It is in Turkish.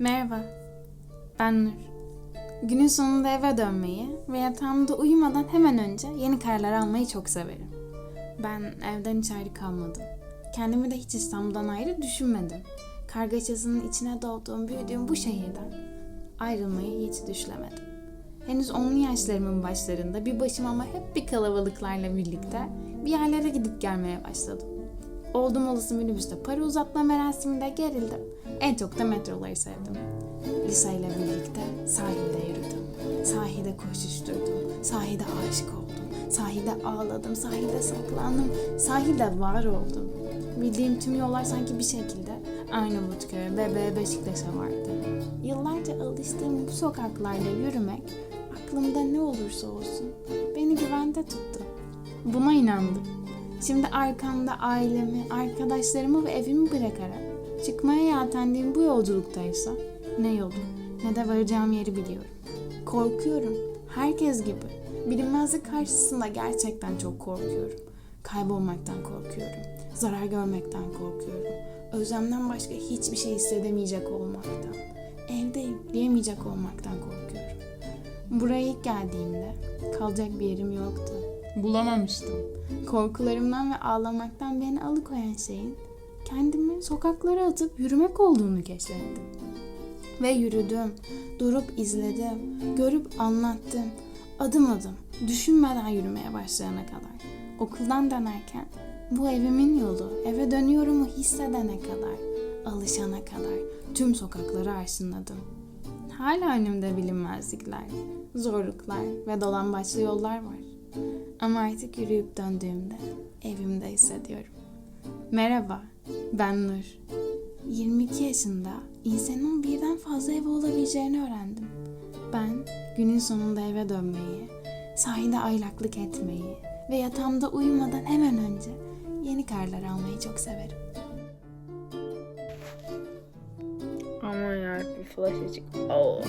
Merhaba, ben Nur. Günün sonunda eve dönmeyi ve yatağımda uyumadan hemen önce yeni kararlar almayı çok severim. Ben evden hiç ayrı kalmadım. Kendimi de hiç İstanbul'dan ayrı düşünmedim. Kargaşasının içine doğduğum, büyüdüğüm bu şehirden ayrılmayı hiç düşlemedim. Henüz onlu yaşlarımın başlarında bir başıma ama hep bir kalabalıklarla birlikte bir yerlere gidip gelmeye başladım. Oldum olası minibüste para uzatma merasiminde gerildim. En çok da metroları sevdim. Liseyle birlikte sahilde yürüdüm. Sahilde koşuşturdum. Sahilde aşık oldum. Sahilde ağladım. Sahilde saklandım. Sahilde var oldum. Bildiğim tüm yollar sanki bir şekilde Arnavutköy'e, Bebe'ye, Beşiktaş'a vardı. Yıllarca alıştığım bu sokaklarda yürümek aklımda ne olursa olsun beni güvende tuttu. Buna inandım. Şimdi arkamda ailemi, arkadaşlarımı ve evimi bırakarak çıkmaya yeltendiğim bu yolculuktaysa ne yolu ne de varacağım yeri biliyorum. Korkuyorum. Herkes gibi. Bilinmezlik karşısında gerçekten çok korkuyorum. Kaybolmaktan korkuyorum. Zarar görmekten korkuyorum. Özlemden başka hiçbir şey hissedemeyecek olmaktan. Evdeyim diyemeyecek olmaktan korkuyorum. Buraya ilk geldiğimde kalacak bir yerim yoktu. Bulamamıştım. Korkularımdan ve ağlamaktan beni alıkoyan şeyin kendimi sokaklara atıp yürümek olduğunu keşfettim. Ve yürüdüm, durup izledim, görüp anlattım. Adım adım, düşünmeden yürümeye başlayana kadar. Okuldan dönerken bu evimin yolu, eve dönüyorumu hissedene kadar, alışana kadar tüm sokakları arşınladım. Hala önümde bilinmezlikler, zorluklar ve dolambaçlı yollar var. Ama artık yürüyüp döndüğümde evimde hissediyorum. Merhaba, ben Nur. 22 yaşında insanın birden fazla evi olabileceğini öğrendim. Ben günün sonunda eve dönmeyi, sahilde aylaklık etmeyi ve yatağımda uyumadan hemen önce yeni karlar almayı çok severim. Aman yarabbim flash açık. Oh.